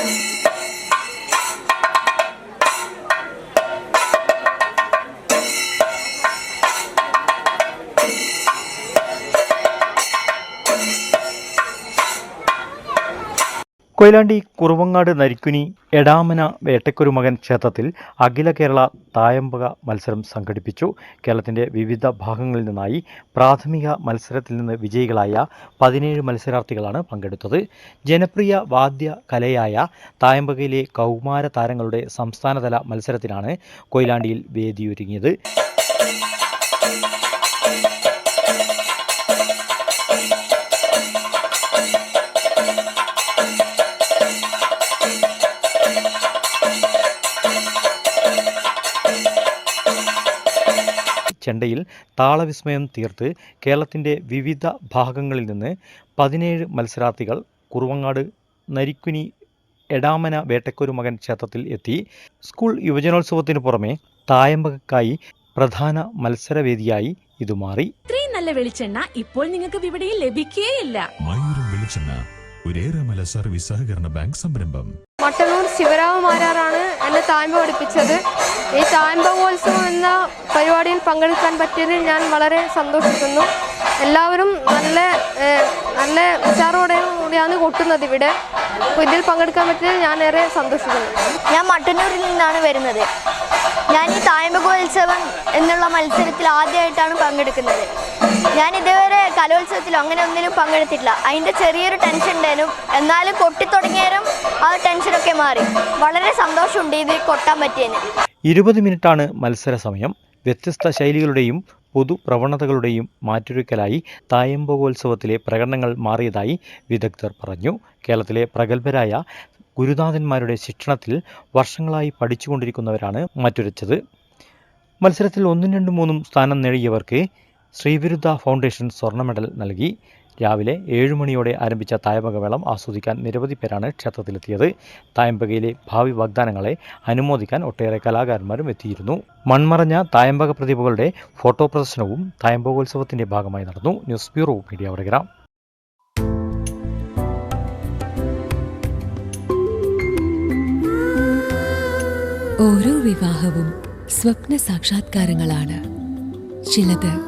Thank you. Koyilandy Kuruvangad Narikkuni എടാമന വേട്ടക്കൊരു മകൻ ക്ഷേത്രത്തിൽ അഖില കേരള തായമ്പക മത്സരം സംഘടിപ്പിച്ചു. കേരളത്തിന്റെ വിവിധ ഭാഗങ്ങളിൽ നിന്നായി പ്രാഥമിക മത്സരത്തിൽ നിന്ന് വിജയികളായ പതിനേഴ് മത്സരാർത്ഥികളാണ് പങ്കെടുത്തത്. ജനപ്രിയ വാദ്യ കലയായ തായമ്പകയിലെ കൗമാര താരങ്ങളുടെ സംസ്ഥാനതല മത്സരത്തിനാണ് കൊയിലാണ്ടിയിൽ വേദിയൊരുങ്ങിയത്. ചെണ്ടയിൽ താളവിസ്മയം തീർത്ത് കേരളത്തിന്റെ വിവിധ ഭാഗങ്ങളിൽ നിന്ന് പതിനേഴ് മത്സരാർത്ഥികൾ കുറുവങ്ങാട് നരിക്കുനി എടാമന വേട്ടക്കൊരു മകൻ ക്ഷേത്രത്തിൽ എത്തി. സ്കൂൾ യുവജനോത്സവത്തിനു പുറമെ തായമ്പകക്കായി പ്രധാന മത്സരവേദിയായി ഇത് മാറി. ഇത്രയും നല്ല വെളിച്ചെണ്ണ ഇപ്പോൾ നിങ്ങൾക്ക് വിപണിയിൽ ലഭിക്കുകയില്ല മയൂരം വെളിച്ചെണ്ണ സർവീസ് സഹകരണ ബാങ്ക് സംരംഭം. മട്ടന്നൂർ ശിവരാമ മാരാറാണ് എന്നെ തായ്മ പഠിപ്പിച്ചത്. ഈ തായ്മകോത്സവം എന്ന പരിപാടിയിൽ പങ്കെടുക്കാൻ പറ്റിയതിൽ ഞാൻ വളരെ സന്തോഷിക്കുന്നു. എല്ലാവരും നല്ല നല്ല ഉഷാറോടെ കൂടിയാണ് കൊട്ടുന്നത് ഇവിടെ. അപ്പോൾ ഇതിൽ പങ്കെടുക്കാൻ പറ്റിയതിൽ ഞാൻ ഏറെ സന്തോഷിക്കുന്നു. ഞാൻ മട്ടന്നൂരിൽ നിന്നാണ് വരുന്നത്. ഞാൻ ഈ തായമ്പകോത്സവം എന്നുള്ള മത്സരത്തിൽ ആദ്യമായിട്ടാണ് പങ്കെടുക്കുന്നത്. ഞാൻ ഇതുവരെ കലോത്സവത്തിലോ അങ്ങനെ ഒന്നിലും പങ്കെടുത്തിട്ടില്ല. അതിന്റെ ചെറിയൊരു ടെൻഷൻ ഉണ്ടായിരുന്നു എന്നാലും കൊട്ടിത്തുടങ്ങിയാലും മാറി. വളരെ സന്തോഷമുണ്ട് ഇത് കൊട്ടാൻ പറ്റിയതിന് ഇരുപത് മിനിറ്റാണ് മത്സര സമയം. വ്യത്യസ്ത ശൈലികളുടെയും പൊതു പ്രവണതകളുടെയും മാറ്റൊരുക്കലായി തായമ്പകോത്സവത്തിലെ പ്രകടനങ്ങൾ മാറിയതായി വിദഗ്ധർ പറഞ്ഞു. കേരളത്തിലെ പ്രഗത്ഭരായ ഗുരുനാഥന്മാരുടെ ശിക്ഷണത്തിൽ വർഷങ്ങളായി പഠിച്ചുകൊണ്ടിരിക്കുന്നവരാണ് മാറ്റുരച്ചത്. മത്സരത്തിൽ ഒന്നും രണ്ടും മൂന്നും സ്ഥാനം നേടിയവർക്ക് ശ്രീവിരുദ്ധ ഫൗണ്ടേഷൻ സ്വർണ മെഡൽ നൽകി. രാവിലെ ഏഴ് മണിയോടെ ആരംഭിച്ച തായമ്പകവേളം ആസ്വദിക്കാൻ നിരവധി പേരാണ് ക്ഷേത്രത്തിലെത്തിയത്. തായമ്പകയിലെ ഭാവി വാഗ്ദാനങ്ങളെ അനുമോദിക്കാൻ ഒട്ടേറെ കലാകാരന്മാരും എത്തിയിരുന്നു. മൺമറഞ്ഞ തായമ്പക പ്രതിഭകളുടെ ഫോട്ടോ പ്രദർശനവും തായമ്പകോത്സവത്തിന്റെ ഭാഗമായി നടന്നു. News bureau media Vadakara. ഓരോ വിവാഹവും സ്വപ്ന സാക്ഷാത്കാരങ്ങളാണ്. ചിലത്